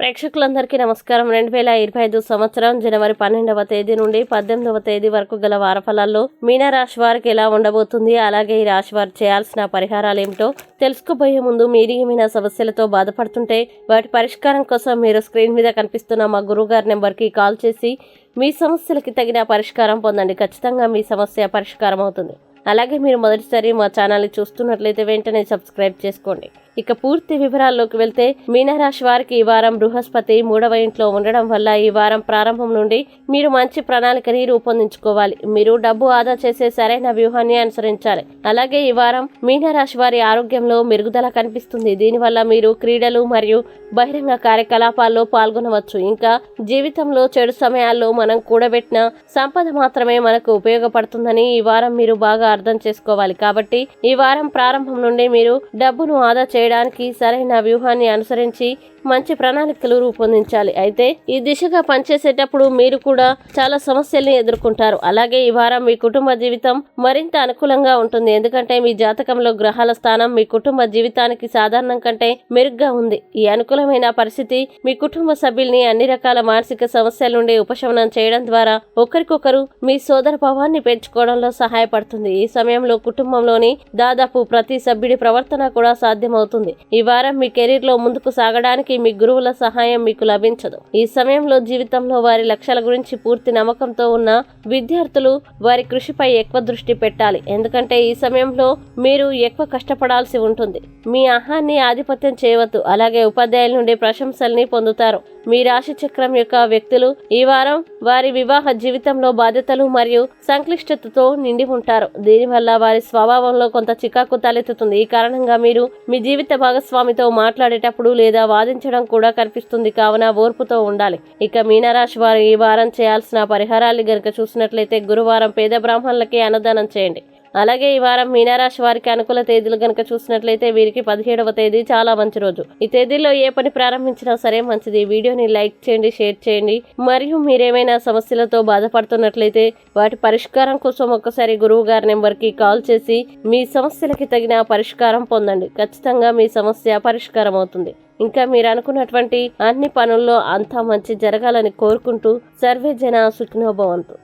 ప్రేక్షకులందరికీ నమస్కారం. రెండు వేల ఇరవై ఐదు సంవత్సరం జనవరి పన్నెండవ తేదీ నుండి పద్దెనిమిదవ తేదీ వరకు గల వారఫలాల్లో మీనారాశి వారికి ఎలా ఉండబోతుంది? అలాగే ఈ రాశి వారు చేయాల్సిన పరిహారాలు ఏమిటో తెలుసుకోబోయే ముందు మీరు ఏమైనా సమస్యలతో బాధపడుతుంటే వాటి పరిష్కారం కోసం మీరు స్క్రీన్ మీద కనిపిస్తున్న మా గురువుగారి నెంబర్కి కాల్ చేసి మీ సమస్యలకి తగిన పరిష్కారం పొందండి. ఖచ్చితంగా మీ సమస్య పరిష్కారం అవుతుంది. అలాగే మీరు మొదటిసారి మా ఛానల్ని చూస్తున్నట్లయితే వెంటనే సబ్స్క్రైబ్ చేసుకోండి. ఇక పూర్తి వివరాల్లోకి వెళ్తే మీనరాశి వారికి ఈ వారం బృహస్పతి మూడవ ఇంట్లో ఉండడం వల్ల ఈ వారం ప్రారంభం నుండి మీరు మంచి ప్రణాళికని రూపొందించుకోవాలి. మీరు డబ్బు ఆదా చేసే సరైన వ్యూహాన్ని అనుసరించాలి. అలాగే ఈ వారం మీనరాశి వారి ఆరోగ్యంలో మెరుగుదల కనిపిస్తుంది. దీనివల్ల మీరు క్రీడలు మరియు బహిరంగ కార్యకలాపాల్లో పాల్గొనవచ్చు. ఇంకా జీవితంలో చెడు సమయాల్లో మనం కూడబెట్టిన సంపద మాత్రమే మనకు ఉపయోగపడుతుందని ఈ వారం మీరు బాగా అర్థం చేసుకోవాలి. కాబట్టి ఈ వారం ప్రారంభం నుండి మీరు డబ్బును ఆదా చేయడానికి సరైన వ్యూహాన్ని అనుసరించి మంచి ప్రణాళికలు రూపొందించాలి. అయితే ఈ దిశగా పనిచేసేటప్పుడు మీరు కూడా చాలా సమస్యల్ని ఎదుర్కొంటారు. అలాగే ఈ వారం మీ కుటుంబ జీవితం మరింత అనుకూలంగా ఉంటుంది. ఎందుకంటే మీ జాతకంలో గ్రహాల స్థానం మీ కుటుంబ జీవితానికి సాధారణం కంటే మెరుగ్గా ఉంది. ఈ అనుకూలమైన పరిస్థితి మీ కుటుంబ సభ్యుల్ని అన్ని రకాల మానసిక సమస్యల నుండి ఉపశమనం చేయడం ద్వారా ఒకరికొకరు మీ సోదర భావాన్ని పెంచుకోవడంలో సహాయపడుతుంది. ఈ సమయంలో కుటుంబంలోని దాదాపు ప్రతి సభ్యుడి ప్రవర్తన కూడా సాధ్యమవుతుంది. ఈ వారం మీ కెరీర్లో ముందుకు సాగడానికి మీ గురువుల సహాయం మీకు లభించదు. ఈ సమయంలో జీవితంలో వారి లక్ష్యాల గురించి పూర్తి నమ్మకంతో ఉన్న విద్యార్థులు వారి కృషిపై ఎక్కువ దృష్టి పెట్టాలి. ఎందుకంటే ఈ సమయంలో మీరు ఎక్కువ కష్టపడాల్సి ఉంటుంది. మీ ఆహాన్ని ఆధిపత్యం చేయవద్దు. అలాగే ఉపాధ్యాయుల నుండి ప్రశంసల్ని పొందుతారు. మీ రాశి చక్రం యొక్క వ్యక్తులు ఈ వారం వారి వివాహ జీవితంలో బాధ్యతలు మరియు సంక్లిష్టతతో నిండి ఉంటారు. దీనివల్ల వారి స్వభావంలో కొంత చికాకు తలెత్తుతుంది. ఈ కారణంగా మీరు మీ జీవిత భాగస్వామితో మాట్లాడేటప్పుడు లేదా వాదించడం కూడా కనిపిస్తుంది. కావున ఓర్పుతో ఉండాలి. ఇక మీనరాశి వారు ఈ వారం చేయాల్సిన పరిహారాలు గనుక చూసినట్లయితే గురువారం పేద బ్రాహ్మణులకి అన్నదానం చేయండి. అలాగే ఈ వారం మీనారాశి వారికి అనుకూల తేదీలు గనుక చూసినట్లయితే వీరికి పదిహేడవ తేదీ చాలా మంచి రోజు. ఈ తేదీలో ఏ పని ప్రారంభించినా సరే మంచిది. వీడియోని లైక్ చేయండి షేర్ చేయండి. మరియు మీరేమైనా సమస్యలతో బాధపడుతున్నట్లయితే వాటి పరిష్కారం కోసం ఒక్కసారి గురువు గారి నెంబర్కి కాల్ చేసి మీ సమస్యలకి తగిన పరిష్కారం పొందండి. ఖచ్చితంగా మీ సమస్య పరిష్కారం అవుతుంది. ఇంకా మీరు అనుకున్నటువంటి అన్ని పనుల్లో అంతా మంచి జరగాలని కోరుకుంటూ సర్వే జన సుఖినోభవంతు